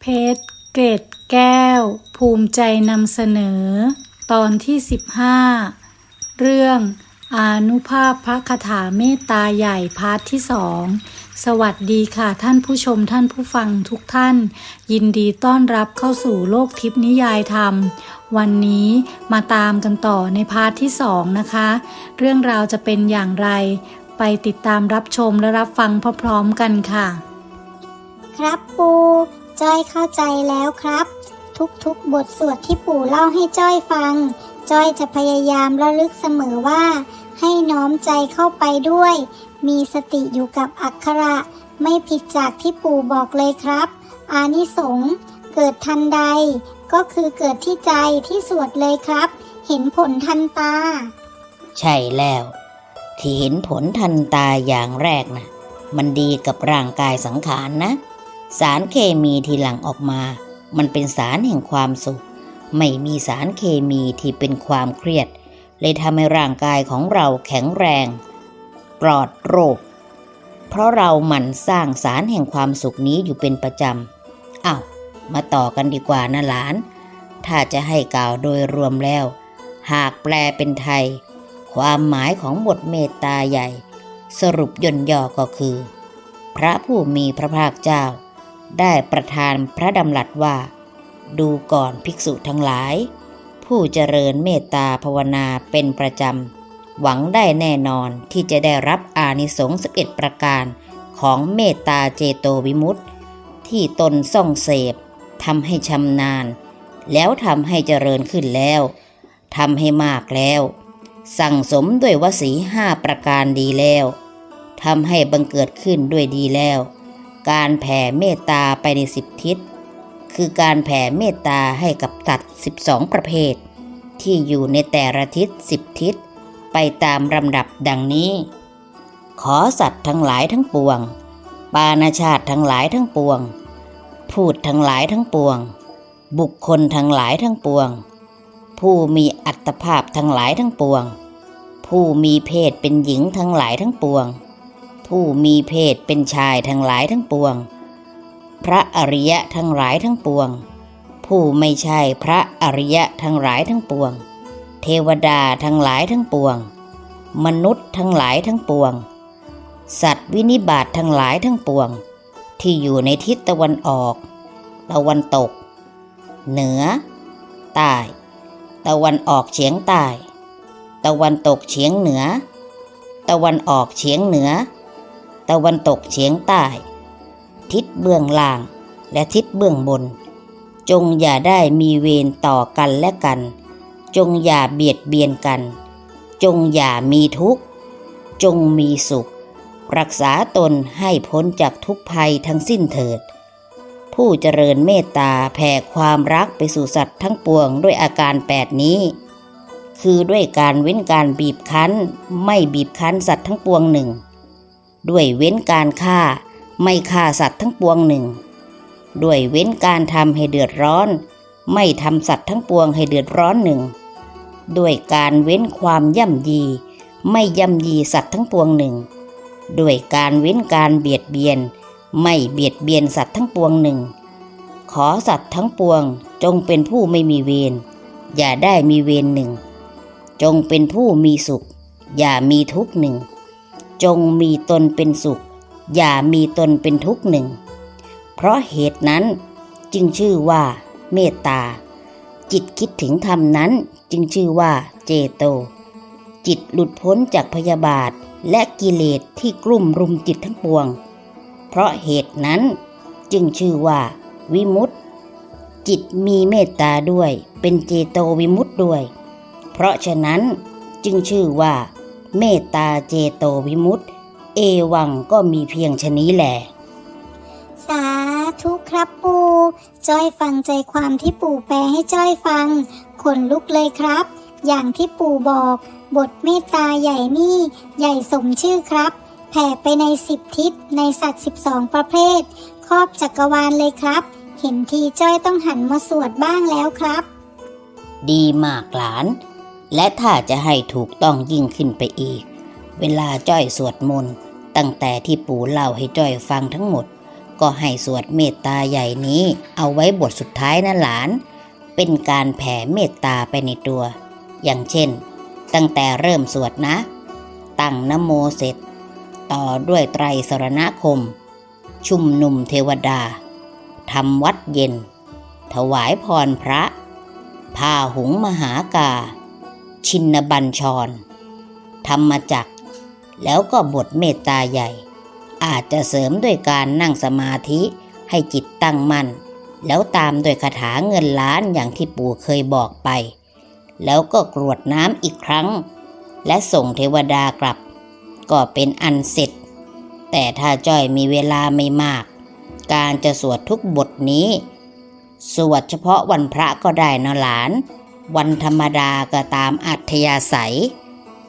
เพชรเกรดแก้ว ภูมิใจนำเสนอ ตอนที่ 15 เรื่องอานุภาพพระคาถาเมตตาใหญ่พาร์ทที่สองสวัสดีค่ะท่านผู้ชมท่านผู้ฟังทุกท่าน ยินดีต้อนรับเข้าสู่โลกทิพย์นิยายธรรม วันนี้มาตามกันต่อในพาร์ทที่สองนะคะ เรื่องราวจะเป็นอย่างไร ไปติดตามรับชมและรับฟังพร้อมๆกันค่ะ ครับปู จ้อยเข้าใจแล้วครับ ทุกๆบทสวดที่ปู่เล่าให้จ้อยฟัง จ้อยจะพยายามระลึกเสมอว่า ให้น้อมใจเข้าไปด้วย มีสติอยู่กับอักขระ ไม่ผิดจากที่ปู่บอกเลยครับ อานิสงส์เกิดทันใด ก็คือเกิดที่ใจที่สวดเลยครับ เห็นผลทันตา ใช่แล้ว ที่เห็นผลทันตาอย่างแรกนะมันดีกับร่างกายสังขารนะ สารเคมีที่หลั่งออกมา มันเป็นสารแห่งความสุข ไม่มีสารเคมีที่เป็นความเครียด เลยทำให้ร่างกายของเราแข็งแรง ปลอดโรค เพราะเราหมั่นสร้างสารแห่งความสุขนี้อยู่เป็นประจำอ้าวมาต่อกันดีกว่านะหลาน ถ้าจะให้กล่าวโดยรวมแล้ว หากแปลเป็นไทย ความหมายของบทเมตตาใหญ่ สรุปย่นย่อก็คือ พระผู้มีพระภาคเจ้า ได้ประทานพระดำรัสว่า ดูก่อนภิกษุทั้งหลาย ผู้เจริญเมตตาภาวนาเป็นประจำ หวังได้แน่นอนที่จะได้รับอานิสงส์11ประการของเมตตาเจโตวิมุตติ ที่ตนส่องเสพทำให้ชำนาญ แล้วทำให้เจริญขึ้นแล้วทำให้มากแล้ว สั่งสมด้วยวสีห้าประการดีแล้วทำให้บังเกิดขึ้นด้วยดีแล้ว การแผ่เมตตาไปในสิบทิศ คือการแผ่เมตตาให้กับตัดสิบสองประเภท ที่อยู่ในแต่ละทิศสิบทิศ ไปตามลำดับดังนี้ ขอสัตว์ทั้งหลายทั้งปวง ปานาชาติทั้งหลายทั้งปวง พูดทั้งหลายทั้งปวง บุคคลทั้งหลายทั้งปวง ผู้มีอัตภาพทั้งหลายทั้งปวง ผู้มีเพศเป็นหญิงทั้งหลายทั้งปวง ผู้มีเพศเป็นชายทั้งหลายทั้งปวง พระอริยะทั้งหลายทั้งปวง ผู้ไม่ใช่พระอริยะทั้งหลายทั้งปวง เทวดาทั้งหลายทั้งปวง มนุษย์ทั้งหลายทั้งปวง สัตว์วินิบาตทั้งหลายทั้งปวง ที่อยู่ในทิศตะวันออก ตะวันตก เหนือ ใต้ ตะวันออกเฉียงใต้ ตะวันตกเฉียงเหนือ ตะวันออกเฉียงเหนือ ตะวันตกเฉียงใต้ ทิศเบื้องล่างและทิศเบื้องบน จงอย่าได้มีเวรต่อกันและกัน จงอย่าเบียดเบียนกัน จงอย่ามีทุกข์ จงมีสุข รักษาตนให้พ้นจากทุกภัยทั้งสิ้นเถิด ผู้เจริญเมตตาแผ่ความรักไปสู่สัตว์ทั้งปวงด้วยอาการแปดนี้ คือด้วยการเว้นการบีบคั้น ไม่บีบคั้นสัตว์ทั้งปวงหนึ่ง ด้วยเว้นการฆ่าไม่ฆ่าสัตว์ทั้งปวงหนึ่ง ด้วยเว้นการทำให้เดือดร้อน ไม่ทำสัตว์ทั้งปวงให้เดือดร้อนหนึ่ง ด้วยการเว้นความย่ำยี ไม่ย่ำยีสัตว์ทั้งปวงหนึ่ง ด้วยการเว้นการเบียดเบียน ไม่เบียดเบียนสัตว์ทั้งปวงหนึ่ง ขอสัตว์ทั้งปวงจงเป็นผู้ไม่มีเวร อย่าได้มีเวรหนึ่ง จงเป็นผู้มีสุข อย่ามีทุกข์หนึ่ง จงมีตนเป็นสุข อย่ามีตนเป็นทุกข์หนึ่ง เพราะเหตุนั้นจึงชื่อว่า เมตตา จิตคิดถึงธรรมนั้นจึงชื่อว่าเจโต จิตหลุดพ้นจากพยาบาทและกิเลสที่กลุ่มรุมจิตทั้งปวง เพราะเหตุนั้นจึงชื่อว่า วิมุตติ จิตมีเมตตาด้วย เป็นเจโตวิมุตติด้วย เพราะฉะนั้นจึงชื่อว่า เมตตาเจโตวิมุตติ เอวังก็มีเพียงชะนี้แหละสาธุครับปู่จ้อยฟังใจความที่ปู่แปลให้จ้อยฟัง ขนลุกเลยครับ อย่างที่ปู่บอก บทเมตตาใหญ่นี่ ใหญ่สมชื่อครับ แผ่ไปในสิบทิศในสัตว์สิบสองประเภท ครอบจักรวาลเลยครับ เห็นทีจ้อยต้องหันมาสวดบ้างแล้วครับ ดีมากหลาน และถ้าจะให้ถูกต้องยิ่งขึ้นไปอีก เวลาจ้อยสวดมนต์ตั้งแต่ที่ปู่เล่าให้จ้อยฟังทั้งหมด ก็ให้สวดเมตตาใหญ่นี้ เอาไว้บทสุดท้ายนะหลาน เป็นการแผ่เมตตาไปในตัว อย่างเช่น ตั้งแต่เริ่มสวดนะ ตั้งนโมเสร็จ ต่อด้วยไตรสรณคม ชุมนุมเทวดาทำวัดเย็น ถวายพรพระพาหุงมหากา ชินบัญชร ธรรมจักแล้วก็บทเมตตาใหญ่ อาจจะเสริมด้วยการนั่งสมาธิให้จิตตั้งมั่น แล้วตามด้วยคาถาเงินล้านอย่างที่ปู่เคยบอกไป แล้วก็กรวดน้ำอีกครั้ง และส่งเทวดากลับ ก็เป็นอันเสร็จ แต่ถ้าจ้อยมีเวลาไม่มาก การจะสวดทุกบทนี้ สวดเฉพาะวันพระก็ได้นะหลาน วันธรรมดาก็ตามอัธยาศัย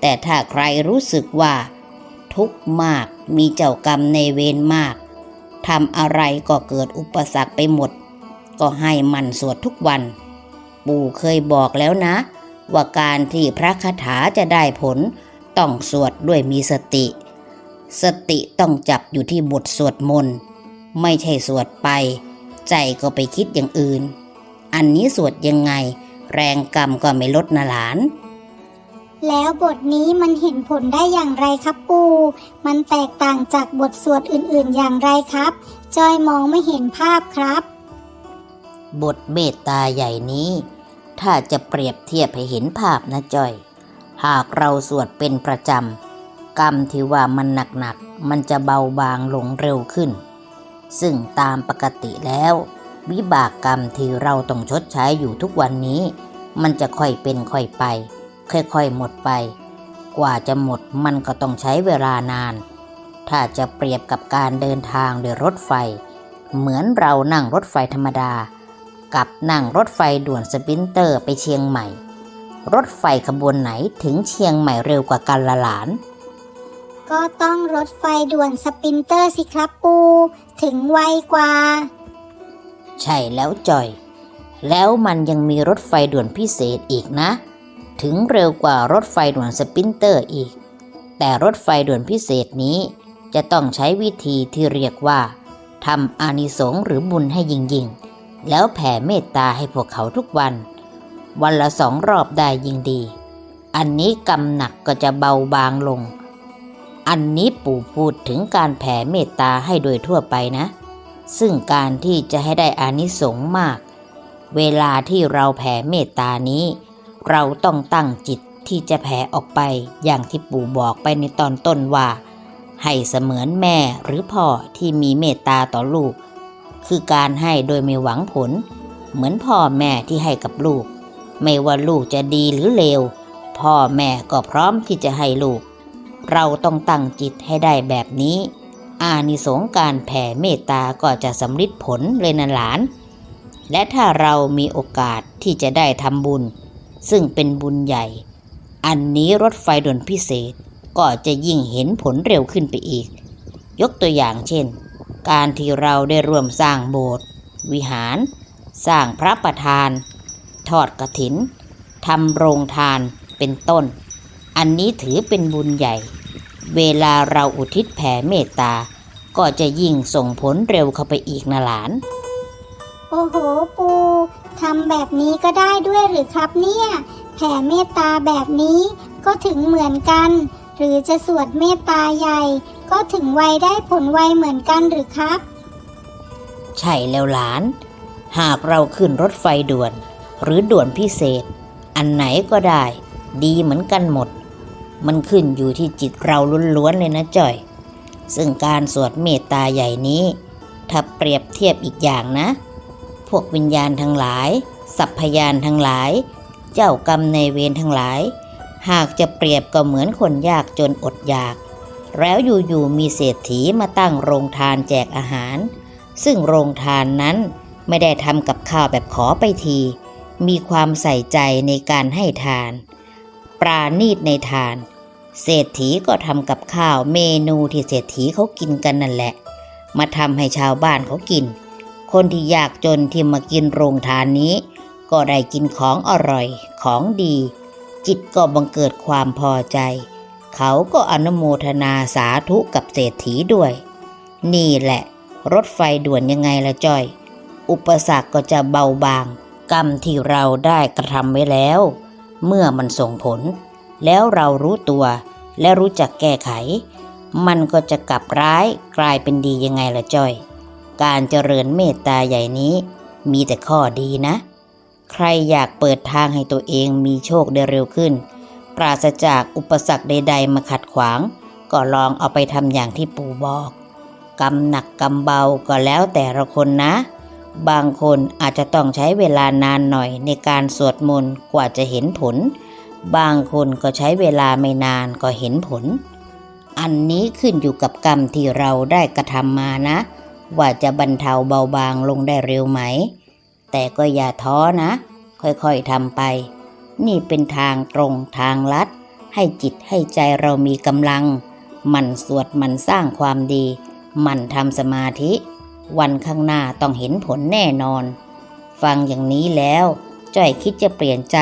แต่ถ้าใครรู้สึกว่า ทุกข์มากมีเจ้ากรรมในเวรมากทำอะไรก็เกิดอุปสรรคไปหมด ก็ให้มันสวดทุกวัน ปู่เคยบอกแล้วนะ ว่าการที่พระคาถาจะได้ผล ต้องสวดด้วยมีสติ สติต้องจับอยู่ที่บทสวดมนต์ไม่ใช่สวดไป ใจก็ไปคิดอย่างอื่น อันนี้สวดยังไง แรงกรรมก็ไม่ลดนะหลาน แล้วบทนี้มันเห็นผลได้อย่างไรครับปูมันแตกต่างจากบทสวดอื่นๆอย่างไรครับ จอยมองไม่เห็นภาพครับ บทเมตตาใหญ่นี้ ถ้าจะเปรียบเทียบให้เห็นภาพนะจ้อย หากเราสวดเป็นประจำกรรมที่ว่ามันหนักๆมันจะเบาบางลงเร็วขึ้น ซึ่งตามปกติแล้ว วิบากกรรมที่เราต้องชดใช้อยู่ทุกวันนี้ มันจะค่อยเป็นค่อยไป ค่อยๆหมดไป กว่าจะหมดมันก็ต้องใช้เวลานาน ถ้าจะเปรียบกับการเดินทางโดยรถไฟ เหมือนเรานั่งรถไฟธรรมดา กับนั่งรถไฟด่วนสปินเตอร์ไปเชียงใหม่ รถไฟขบวนไหนถึงเชียงใหม่เร็วกว่ากันละหลานก็ต้องรถไฟด่วนสปินเตอร์สิครับปู ถึงไวกว่า ใช่แล้วจอย แล้วมันยังมีรถไฟด่วนพิเศษอีกนะ ถึงเร็วกว่ารถไฟด่วนสปินเตอร์อีก แต่รถไฟด่วนพิเศษนี้จะต้องใช้วิธีที่เรียกว่าทำอานิสงส์หรือบุญให้ยิ่งยิ่งๆแล้วแผ่เมตตาให้พวกเขาทุกวัน วันละสองรอบได้ยิ่งดี อันนี้กรรมหนักก็จะเบาบางลง อันนี้ปู่พูดถึงการแผ่เมตตาให้โดยทั่วไปนะ ซึ่งการที่จะให้ได้อานิสงส์มาก เวลาที่เราแผ่เมตตานี้ เราต้องตั้งจิตที่จะแผ่ออกไปอย่างที่ปู่บอกไปในตอนต้นว่า ให้เสมือนแม่หรือพ่อที่มีเมตตาต่อลูก คือการให้โดยไม่หวังผล เหมือนพ่อแม่ที่ให้กับลูก ไม่ว่าลูกจะดีหรือเลว พ่อแม่ก็พร้อมที่จะให้ลูก เราต้องตั้งจิตให้ได้แบบนี้ อานิสงการแผ่เมตตาก็จะสำลิดผลเลยนะหลาน และถ้าเรามีโอกาสที่จะได้ทำบุญ ซึ่งเป็นบุญใหญ่ อันนี้รถไฟด่วนพิเศษก็จะยิ่งเห็นผลเร็วขึ้นไปอีก ยกตัวอย่างเช่น การที่เราได้ร่วมสร้างโบสถ์วิหาร สร้างพระประธาน ทอดกระถินทำโรงทานเป็นต้น อันนี้ถือเป็นบุญใหญ่ เวลาเราอุทิศแผ่เมตตา ก็จะยิ่งส่งผลเร็วเข้าไปอีกนะหลาน โอ้โหปูทำแบบนี้ก็ได้ด้วยหรือครับเนี่ย แผ่เมตตาแบบนี้ก็ถึงเหมือนกัน หรือจะสวดเมตตาใหญ่ ก็ถึงไวได้ผลไวเหมือนกันหรือครับ ใช่แล้วหลาน หากเราขึ้นรถไฟด่วน หรือด่วนพิเศษ อันไหนก็ได้ ดีเหมือนกันหมด มันขึ้นอยู่ที่จิตเราล้วนๆเลยนะจ่อย ซึ่งการสวดเมตตาใหญ่นี้ ถ้าเปรียบเทียบอีกอย่างนะ พวกวิญญาณทั้งหลาย สัพพยานทั้งหลาย เจ้ากรรมในเวรทั้งหลาย หากจะเปรียบก็เหมือนคนยากจนอดอยาก แล้วอยู่ๆมีเศรษฐีมาตั้งโรงทานแจกอาหาร ซึ่งโรงทานนั้นไม่ได้ทำกับข้าวแบบขอไปที มีความใส่ใจในการให้ทาน ปราณีตในทาน เศรษฐีก็ทำกับข้าวเมนูที่เศรษฐีเขากินกันนั่นแหละ มาทำให้ชาวบ้านเขากิน คนที่ยากจนที่มากินโรงทานนี้ ก็ได้กินของอร่อยของดี จิตก็บังเกิดความพอใจ เขาก็อนุโมทนาสาธุกับเศรษฐีด้วย นี่แหละ รถไฟด่วนยังไงละจ้อย อุปสรรคก็จะเบาบาง กรรมที่เราได้กระทำไว้แล้ว เมื่อมันส่งผล แล้วเรารู้ตัว และรู้จักแก้ไข มันก็จะกลับร้ายกลายเป็นดียังไงละจ้อย การเจริญเมตตาใหญ่นี้ มีแต่ข้อดีนะ ใครอยากเปิดทางให้ตัวเองมีโชคได้เร็วขึ้น ปราศจากอุปสรรคใด ๆ มาขัดขวาง ก็ลองเอาไปทำอย่างที่ปู่บอกกรรมหนักกรรมเบาก็แล้วแต่ละคนนะ บางคนอาจจะต้องใช้เวลานานหน่อยในการสวดมนต์กว่าจะเห็นผล บางคนก็ใช้เวลาไม่นานก็เห็นผล อันนี้ขึ้นอยู่กับกรรมที่เราได้กระทำมานะ ว่าจะบรรเทาเบาบางลงได้เร็วไหม แต่ก็อย่าท้อนะ ค่อยๆทำไป นี่เป็นทางตรงทางลัด ให้จิตให้ใจเรามีกำลัง มันสวดมันสร้างความดี มันทำสมาธิ วันข้างหน้าต้องเห็นผลแน่นอน ฟังอย่างนี้แล้วจ้อยคิดจะเปลี่ยนใจ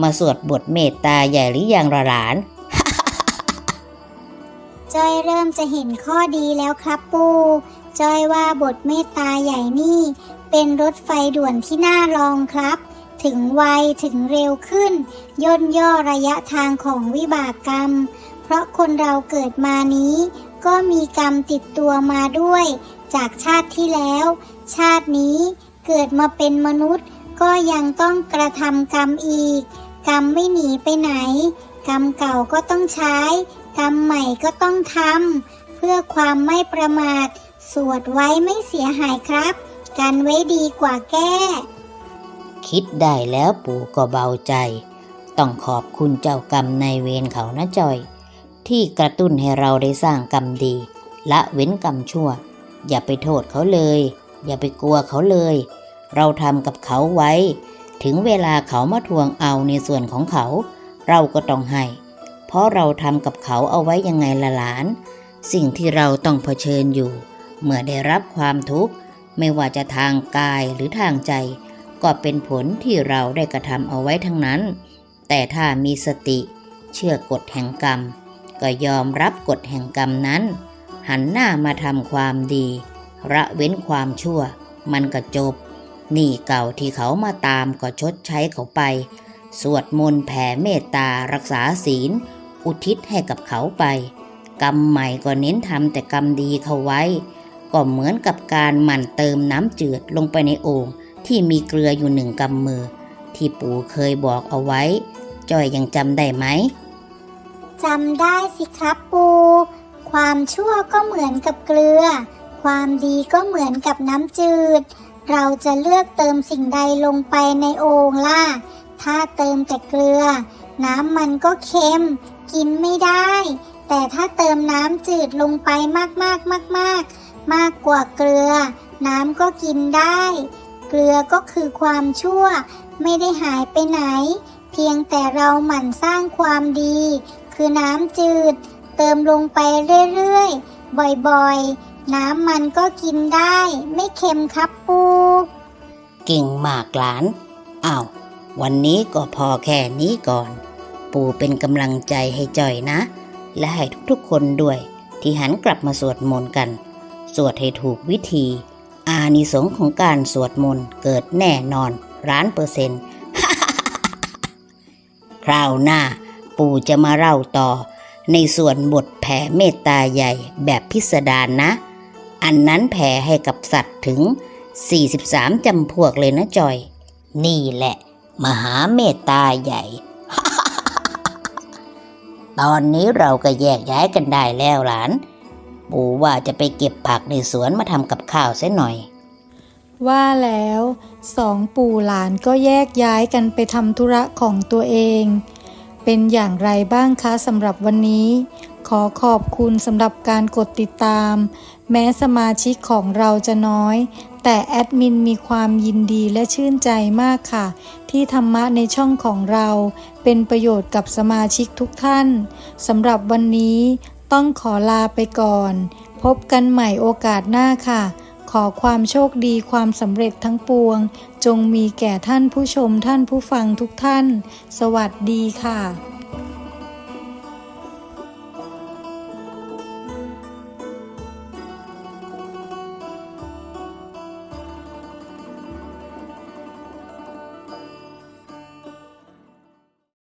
มาสวดบทเมตตาใหญ่หรือยังละหลานจ้อยเริ่มจะเห็นข้อดีแล้วครับปูจ้อยว่าบทเมตตาใหญ่นี่ เป็นรถไฟด่วนที่น่าลองครับ ถึงไวถึงเร็วขึ้น ย่นย่อระยะทางของวิบากกรรม เพราะคนเราเกิดมานี้ ก็มีกรรมติดตัวมาด้วย จากชาติที่แล้ว ชาตินี้เกิดมาเป็นมนุษย์ ก็ยังต้องกระทำกรรมอีก กรรมไม่หนีไปไหน กรรมเก่าก็ต้องใช้ กรรมใหม่ก็ต้องทำเพื่อความไม่ประมาท สวดไว้ไม่เสียหายครับ กันไว้ดีกว่าแก้ คิดได้แล้วปู่ก็เบาใจ ต้องขอบคุณเจ้ากรรมในเวรเขานะจอย ที่กระตุ้นให้เราได้สร้างกรรมดี ละเว้นกรรมชั่ว อย่าไปโทษเขาเลย อย่าไปกลัวเขาเลย เราทำกับเขาไว้ ถึงเวลาเขามาทวงเอาในส่วนของเขา เราก็ต้องให้ เพราะเราทำกับเขาเอาไว้ยังไงละหลาน สิ่งที่เราต้องเผชิญอยู่ เมื่อได้รับความทุกข์ไม่ว่าจะทางกายหรือทางใจ ก็เป็นผลที่เราได้กระทำเอาไว้ทั้งนั้น แต่ถ้ามีสติ เชื่อกฎแห่งกรรม ก็ยอมรับกฎแห่งกรรมนั้น หันหน้ามาทำความดี ระเว้นความชั่ว มันก็จบ หนี้เก่าที่เขามาตามก็ชดใช้เขาไป สวดมนต์แผ่เมตตารักษาศีล อุทิศให้กับเขาไป กรรมใหม่ก็เน้นทำแต่กรรมดีเขาไว้ ก็เหมือนกับการหมั่นเติมน้ำจืดลงไปในโอ่งที่มีเกลืออยู่หนึ่งกำมือ ที่ปู่เคยบอกเอาไว้ จอยยังจำได้ไหมจำได้สิครับปู่ ความชั่วก็เหมือนกับเกลือ ความดีก็เหมือนกับน้ำจืด เราจะเลือกเติมสิ่งใดลงไปในโอ่งล่ะ ถ้าเติมแต่เกลือ น้ำมันก็เค็ม กินไม่ได้ แต่ถ้าเติมน้ำจืดลงไปมากมากมากมากๆมากกว่าเกลือ น้ำก็กินได้ เกลือก็คือความชั่ว ไม่ได้หายไปไหน เพียงแต่เราหมั่นสร้างความดี คือน้ำจืด เติมลงไปเรื่อยๆ บ่อยๆ น้ำมันก็กินได้ ไม่เค็มครับปูเก่งมากหลานอ้าววันนี้ก็พอแค่นี้ก่อน ปู่เป็นกำลังใจให้จ่อยนะ และให้ทุกๆคนด้วย ที่หันกลับมาสวดมนต์กัน สวดให้ถูกวิธี อานิสงส์ของการสวดมนต์เกิดแน่นอนร้านเปอร์เซ็นต์คราวหน้า ปู่จะมาเล่าต่อ ในส่วนบทแผ่เมตตาใหญ่แบบพิสดารนะ อันนั้นแผ่ให้กับสัตว์ถึง 43จำพวกเลยนะจอย นี่แหละ มหาเมตตาใหญ่ ตอนนี้เราก็แยกย้ายกันได้แล้วหลาน ปู่ว่าจะไปเก็บผักในสวนมาทำกับข้าวเสียหน่อย ว่าแล้วสองปู่หลานก็แยกย้ายกันไปทำธุระของตัวเอง เป็นอย่างไรบ้างคะสำหรับวันนี้ ขอขอบคุณสำหรับการกดติดตาม แม้สมาชิกของเราจะน้อย แต่แอดมินมีความยินดีและชื่นใจมากค่ะ ที่ธรรมะในช่องของเรา เป็นประโยชน์กับสมาชิกทุกท่านสำหรับวันนี้ต้องขอลาไปก่อน พบกันใหม่โอกาสหน้าค่ะ ขอความโชคดีความสำเร็จทั้งปวง จงมีแก่ท่านผู้ชมท่านผู้ฟังทุกท่าน สวัสดีค่ะ